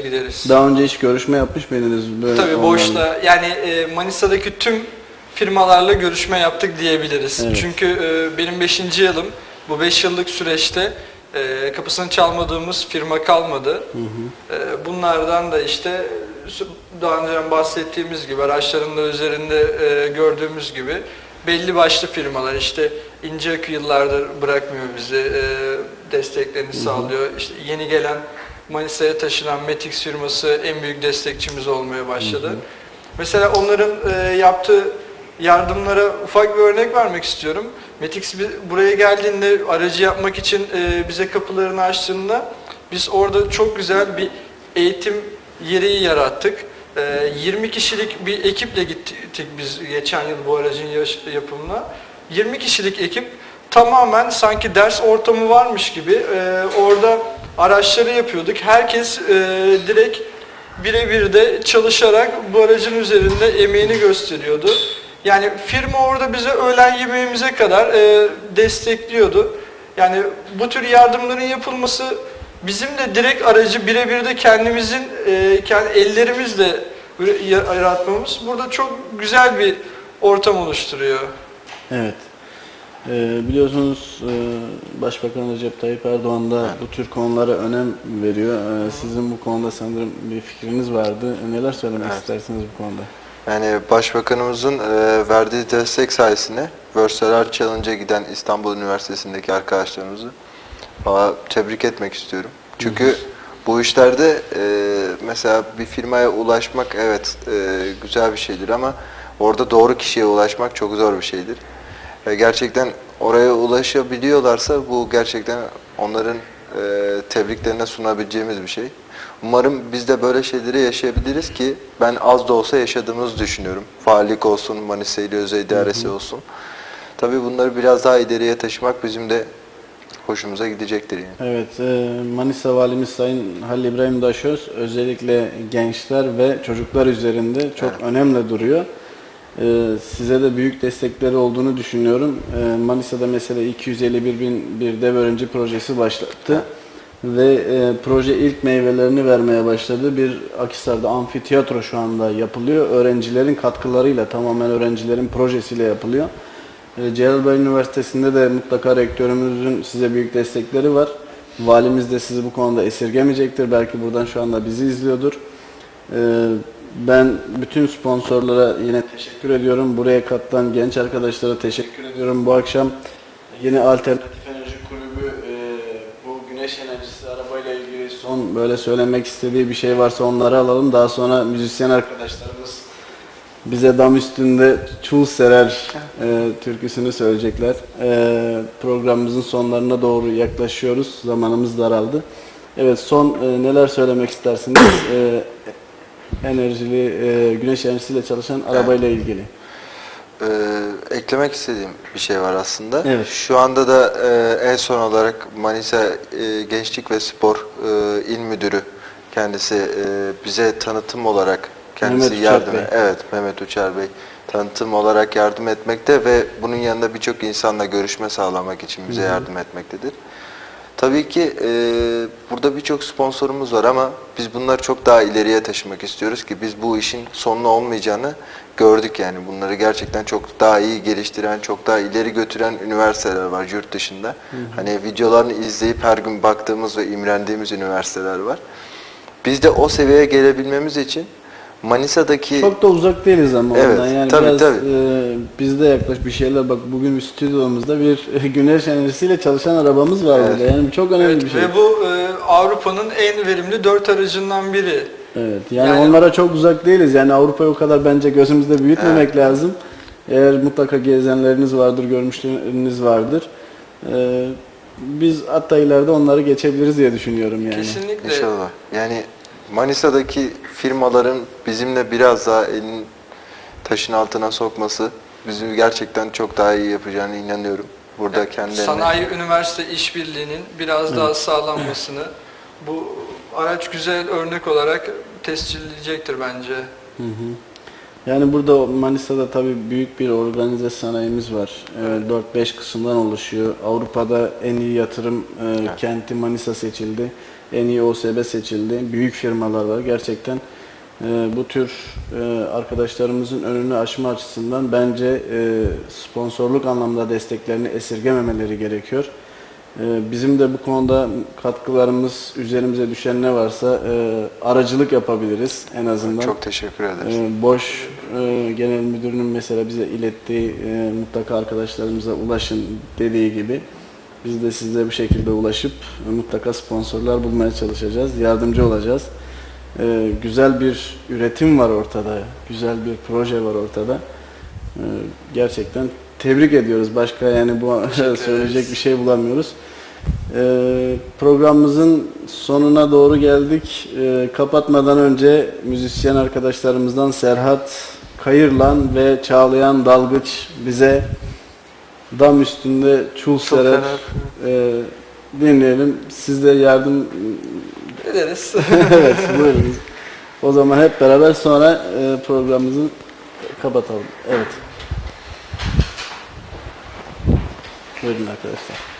gideriz. Daha önce hiç görüşme yapmış mıydınız? Böyle Tabii? Boş'la yani e, Manisa'daki tüm firmalarla görüşme yaptık diyebiliriz. Evet. Çünkü e, benim 5. yılım bu 5 yıllık süreçte e, kapısını çalmadığımız firma kalmadı. E, bunlardan da işte daha önce bahsettiğimiz gibi araçların da üzerinde e, gördüğümüz gibi belli başlı firmalar işte İnceakü yıllardır bırakmıyor bizi e, desteklerini sağlıyor. İşte yeni gelen Manisa'ya taşınan Metix firması en büyük destekçimiz olmaya başladı. Mesela onların e, yaptığı yardımlara ufak bir örnek vermek istiyorum. Metix buraya geldiğinde aracı yapmak için e, bize kapılarını açtığında biz orada çok güzel bir eğitim yeri yarattık. E, 20 kişilik bir ekiple gittik biz geçen yıl bu aracın yapımına. 20 kişilik ekip tamamen sanki ders ortamı varmış gibi e, orada araçları yapıyorduk. Herkes e, direkt birebir de çalışarak bu aracın üzerinde emeğini gösteriyordu. Yani firma orada bize öğlen yemeğimize kadar e, destekliyordu. Yani bu tür yardımların yapılması bizim de direkt aracı birebir de kendimizin e, kendi ellerimizle yaratmamız burada çok güzel bir ortam oluşturuyor. Evet. Ee, biliyorsunuz e, Başbakan Recep Tayyip Erdoğan da bu tür konulara önem veriyor. Ee, sizin bu konuda sanırım bir fikriniz vardı. Neler söylemek Evet. istersiniz bu konuda? Yani Başbakanımızın e, verdiği destek sayesinde Versailles Challenge'a giden İstanbul Üniversitesi'ndeki arkadaşlarımızı tebrik etmek istiyorum. Çünkü bu işlerde e, mesela bir firmaya ulaşmak evet e, güzel bir şeydir ama orada doğru kişiye ulaşmak çok zor bir şeydir. Gerçekten oraya ulaşabiliyorlarsa bu gerçekten onların e, tebriklerine sunabileceğimiz bir şey. Umarım biz de böyle şeyleri yaşayabiliriz ki ben az da olsa yaşadığımızı düşünüyorum. Faalik olsun, Manisa İl Özel İdaresi olsun. Tabii bunları biraz daha ileriye taşımak bizim de hoşumuza gidecektir yani. Evet, e, Manisa Valimiz Sayın Halil İbrahim Daşöz özellikle gençler ve çocuklar üzerinde çok önemli duruyor. E, Size de büyük destekleri olduğunu düşünüyorum. E, Manisa'da mesela 251 bin bir dev öğrenci projesi başlattı. Ve e, proje ilk meyvelerini vermeye başladı. Bir Akhisar'da amfiteyatro şu anda yapılıyor. Öğrencilerin katkılarıyla, tamamen öğrencilerin projesiyle yapılıyor. E, Ceylanbay Üniversitesi'nde de mutlaka rektörümüzün size büyük destekleri var. Valimiz de sizi bu konuda esirgemeyecektir. Belki buradan şu anda bizi izliyordur. E, Ben bütün sponsorlara yine teşekkür ediyorum. Buraya katılan genç arkadaşlara teşekkür ediyorum. Bu akşam yeni Alternatif Enerji Kulübü e, bu güneş enerjisi arabayla ilgili son böyle söylemek istediği bir şey varsa onları alalım. Daha sonra müzisyen arkadaşlarımız bize dam üstünde çul serer e, türküsünü söyleyecekler. E, programımızın sonlarına doğru yaklaşıyoruz. Zamanımız daraldı. Evet son e, neler söylemek istersiniz? E, enerjili, e, güneş enerjisiyle çalışan arabayla ilgili. Ee, eklemek istediğim bir şey var aslında. Evet. Şu anda da e, en son olarak Manisa e, Gençlik ve Spor e, İl Müdürü kendisi e, bize tanıtım olarak kendisi Mehmet Uçar yardım Bey. evet Mehmet Uçar Bey tanıtım olarak yardım etmekte ve bunun yanında birçok insanla görüşme sağlamak için bize yardım etmektedir. Tabii ki e, burada birçok sponsorumuz var ama biz bunları çok daha ileriye taşımak istiyoruz ki biz bu işin sonlu olmayacağını gördük yani. Bunları gerçekten çok daha iyi geliştiren, çok daha ileri götüren üniversiteler var yurt dışında. Hani videolarını izleyip her gün baktığımız ve imrendiğimiz üniversiteler var. Biz de o seviyeye gelebilmemiz için Manisa'daki Çok da uzak değiliz ama Evet, ondan. Yani tabii, biraz tabii. e, bizde yaklaş bir şeyler bak bugün bir stüdyomuzda bir güneş enerjisiyle çalışan arabamız var Evet. burada. Yani çok önemli Evet, bir şey. Ve bu e, Avrupa'nın en verimli dört aracından biri. Evet. Yani, Yani- onlara çok uzak değiliz. Yani Avrupa'yı o kadar bence gözümüzde büyütmemek lazım. Eğer mutlaka gezenleriniz vardır, görmüşleriniz vardır. E, biz hatta ileride onları geçebiliriz diye düşünüyorum yani. Kesinlikle. İnşallah. Yani Manisa'daki firmaların bizimle biraz daha elin taşın altına sokması bizi gerçekten çok daha iyi yapacağını inanıyorum. Burada kendilerine Sanayi üniversite işbirliğinin biraz daha sağlanmasını bu araç güzel örnek olarak tescilleyecektir bence. Hı hı. Yani burada Manisa'da tabii büyük bir organize sanayimiz var. Ee, 4-5 kısımdan oluşuyor. Avrupa'da en iyi yatırım e, kenti Manisa seçildi. En iyi OSB seçildi. Büyük firmalar var. Gerçekten e, bu tür e, arkadaşlarımızın önünü aşma açısından bence e, sponsorluk anlamda desteklerini esirgememeleri gerekiyor. E, bizim de bu konuda katkılarımız, üzerimize düşen ne varsa e, aracılık yapabiliriz en azından. Çok teşekkür ederiz. Ee, Boş e, genel müdürünün mesela bize ilettiği e, mutlaka arkadaşlarımıza ulaşın dediği gibi biz de size bu şekilde ulaşıp e, mutlaka sponsorlar bulmaya çalışacağız, yardımcı olacağız. E, güzel bir üretim var ortada, güzel bir proje var ortada. E, gerçekten tebrik ediyoruz. Başka yani bu söyleyecek bir şey bulamıyoruz. Ee, programımızın sonuna doğru geldik. Ee, kapatmadan önce müzisyen arkadaşlarımızdan Serhat Kayırlan ve Çağlayan Dalgıç bize dam üstünde çul serer ee, dinleyelim. Siz de yardım Ederiz. evet buyurunuz. O zaman hep beraber sonra e, programımızı kapatalım. Evet. Buyurun arkadaşlar.